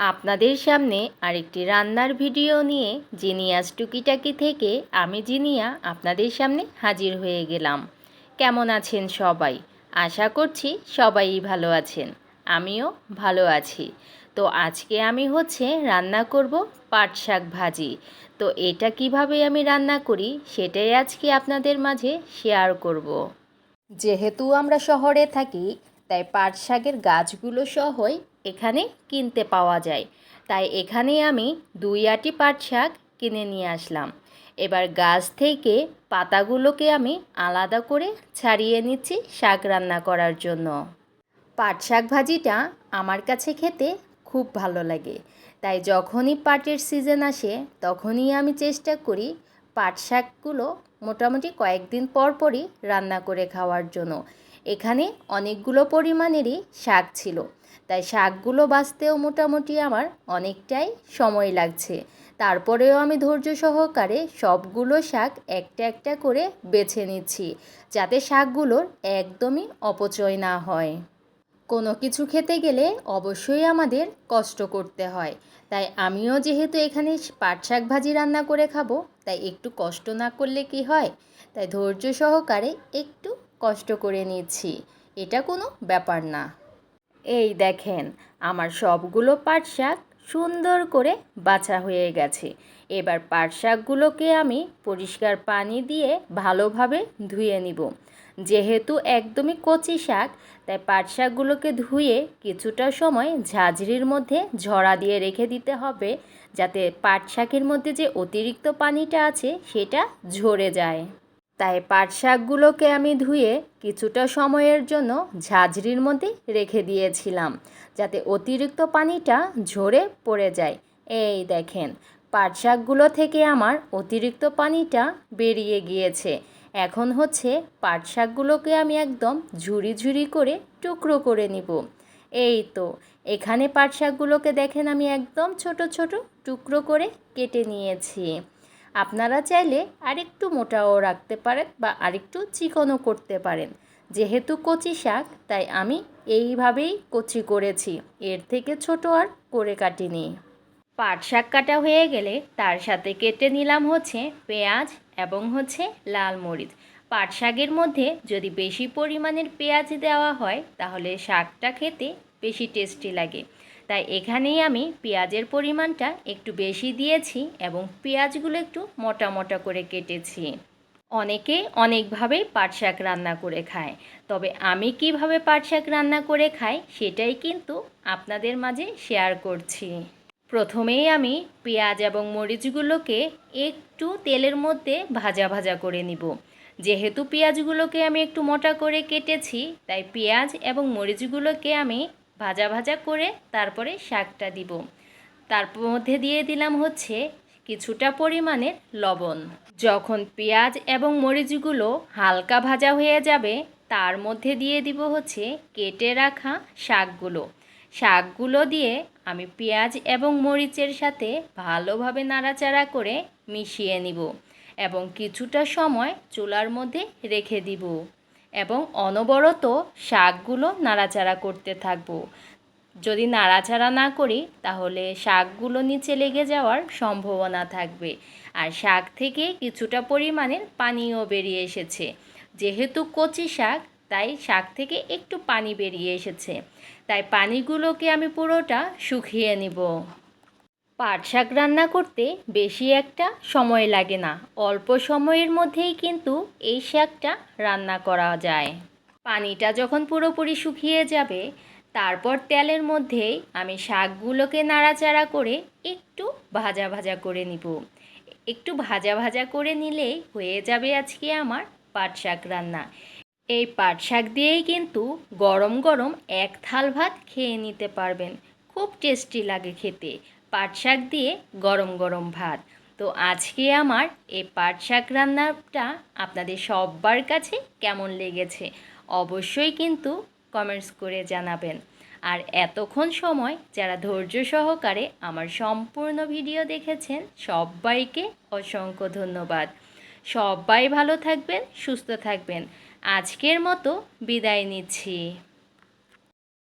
আপনাদের সামনে আরেকটি রান্নার ভিডিও নিয়ে জিনিয়াস টুকিটাকি থেকে আমি জিনিয়া আপনাদের সামনে হাজির হয়ে গেলাম। কেমন আছেন সবাই? আশা করছি সবাই ভালো আছেন। আমিও ভালো আছি। তো আজকে আমি হচ্ছে রান্না করব পাট শাক ভাজি। তো এটা কীভাবে আমি রান্না করি সেটাই আজকে আপনাদের মাঝে শেয়ার করব। যেহেতু আমরা শহরে থাকি তাই পাট শাকের গাছগুলো সহই এখানে কিনতে পাওয়া যায়। তাই এখানে আমি দুই আটি পাট শাক কিনে নিয়ে আসলাম। এবার গাছ থেকে পাতাগুলোকে আমি আলাদা করে ছাড়িয়ে নিচ্ছি শাক রান্না করার জন্য। পাট শাক ভাজিটা আমার কাছে খেতে খুব ভালো লাগে। তাই যখনই পাটের সিজন আসে, তখনই আমি চেষ্টা করি পাট শাকগুলো মোটামুটি কয়েকদিন পর পরই রান্না করে খাওয়ার জন্য। এখানে অনেকগুলো পরিমাণেরই শাক ছিল। তাই শাকগুলো বাঁচতেও মোটামুটি আমার অনেকটাই সময় লাগছে। তারপরেও আমি ধৈর্য সহকারে সবগুলো শাক একটা একটা করে বেছে নিচ্ছি, যাতে শাকগুলোর একদমই অপচয় না হয়। কোনো কিছু খেতে গেলে অবশ্যই আমাদের কষ্ট করতে হয়। তাই আমিও যেহেতু এখানে পাট শাক ভাজি রান্না করে খাব, তাই একটু কষ্ট না করলে কি হয়? তাই ধৈর্য সহকারে একটু কষ্ট করে নিচ্ছি। এটা কোনো ব্যাপার না। এই দেখেন, আমার সবগুলো পাট শাক সুন্দর করে বাছা হয়ে গেছে। এবার পাট শাকগুলোকে আমি পরিষ্কার পানি দিয়ে ভালোভাবে ধুয়ে নিব। যেহেতু একদমই কচি শাক, তাই পাট শাকগুলোকে ধুয়ে কিছুটা সময় ঝাঁঝরির মধ্যে ঝরা দিয়ে রেখে দিতে হবে, যাতে পাট শাকের মধ্যে যে অতিরিক্ত পানিটা আছে, সেটা ঝরে যায়। তাই পাট শাকগুলোকে আমি ধুয়ে কিছুটা সময়ের জন্য ঝাঁঝরির মধ্যে রেখে দিয়েছিলাম, যাতে অতিরিক্ত পানিটা ঝরে পড়ে যায়। এই দেখেন, পাট শাকগুলো থেকে আমার অতিরিক্ত পানিটা বেরিয়ে গিয়েছে। এখন হচ্ছে পাট শাকগুলোকে আমি একদম ঝুরি ঝুরি করে টুকরো করে নিব। এই তো, এখানে পাট শাকগুলোকে দেখেন আমি একদম ছোট ছোট টুকরো করে কেটে নিয়েছি। আপনারা চাইলে আরেকটু মোটাও রাখতে পারেন বা আরেকটু চিকনও করতে পারেন। যেহেতু কচি শাক, তাই আমি এইভাবেই কচি করেছি। এর থেকে ছোট আর করে কাটিনি। পাট শাক কাটা হয়ে গেলে তার সাথে কেটে নিলাম হচ্ছে পেঁয়াজ এবং হচ্ছে লাল মরিচ। পাট শাকের মধ্যে যদি বেশি পরিমাণের পেঁয়াজ দেওয়া হয়, তাহলে শাকটা খেতে বেশি টেস্টি লাগে। তাই এখানেই আমি পেঁয়াজের পরিমাণটা একটু বেশি দিয়েছি এবং পেঁয়াজগুলো একটু মোটা মোটা করে কেটেছি। অনেকে অনেকভাবেই পাট শাক রান্না করে খায়। তবে আমি কীভাবে পাট শাক রান্না করে খাই সেটাই কিন্তু আপনাদের মাঝে শেয়ার করছি। প্রথমেই আমি পেঁয়াজ এবং মরিচগুলোকে একটু তেলের মধ্যে ভাজা ভাজা করে নিব। যেহেতু পেঁয়াজগুলোকে আমি একটু মোটা করে কেটেছি, তাই পেঁয়াজ এবং মরিচগুলোকে আমি ভাজা ভাজা করে তারপরে শাকটা দিব। তার মধ্যে দিয়ে দিলাম হচ্ছে কিছুটা পরিমাণের লবণ। যখন পেঁয়াজ এবং মরিচগুলো হালকা ভাজা হয়ে যাবে, তার মধ্যে দিয়ে দিব হচ্ছে কেটে রাখা শাকগুলো। শাকগুলো দিয়ে আমি পেঁয়াজ এবং মরিচের সাথে ভালোভাবে নাড়াচাড়া করে মিশিয়ে নিব এবং কিছুটা সময় চুলার মধ্যে রেখে দিব। এবং অনবরত শাকগুলো নাড়াচাড়া করতে থাকব। যদি নাড়াচাড়া না করি, তাহলে শাকগুলো নিচে লেগে যাওয়ার সম্ভাবনা থাকবে। আর শাক থেকে কিছুটা পরিমাণের পানিও বেরিয়ে এসেছে। যেহেতু কচি শাক, তাই শাক থেকে একটু পানি বেরিয়ে এসেছে। তাই পানিগুলোকে আমি পুরোটা শুকিয়ে নিব। পাট শাক রান্না করতে বেশি একটা সময় লাগে না। অল্প সময়ের মধ্যেই কিন্তু এই শাকটা রান্না করা যায়। পানিটা যখন পুরোপুরি শুকিয়ে যাবে, তারপর তেলের মধ্যেই আমি শাকগুলোকে নাড়াচাড়া করে একটু ভাজা ভাজা করে নিব। একটু ভাজা ভাজা করে নিলেই হয়ে যাবে আজকে আমার পাট শাক রান্না। এই পাট শাক দিয়েই কিন্তু গরম গরম এক থাল ভাত খেয়ে নিতে পারবেন। খুব টেস্টি লাগে খেতে। পাট শাক দিয়ে গরম গরম ভাত। তো আজকে আমার এই পাট শাক রান্নাটা আপনাদের সবার কাছে কেমন লেগেছে অবশ্যই কিন্তু কমেন্টস করে জানাবেন। আর এতক্ষণ সময় যারা ধৈর্য সহকারে আমার সম্পূর্ণ ভিডিও দেখেছেন, সবাইকে অসংখ্য ধন্যবাদ। সবাই ভালো থাকবেন, সুস্থ থাকবেন। আজকের মতো বিদায় নিচ্ছি।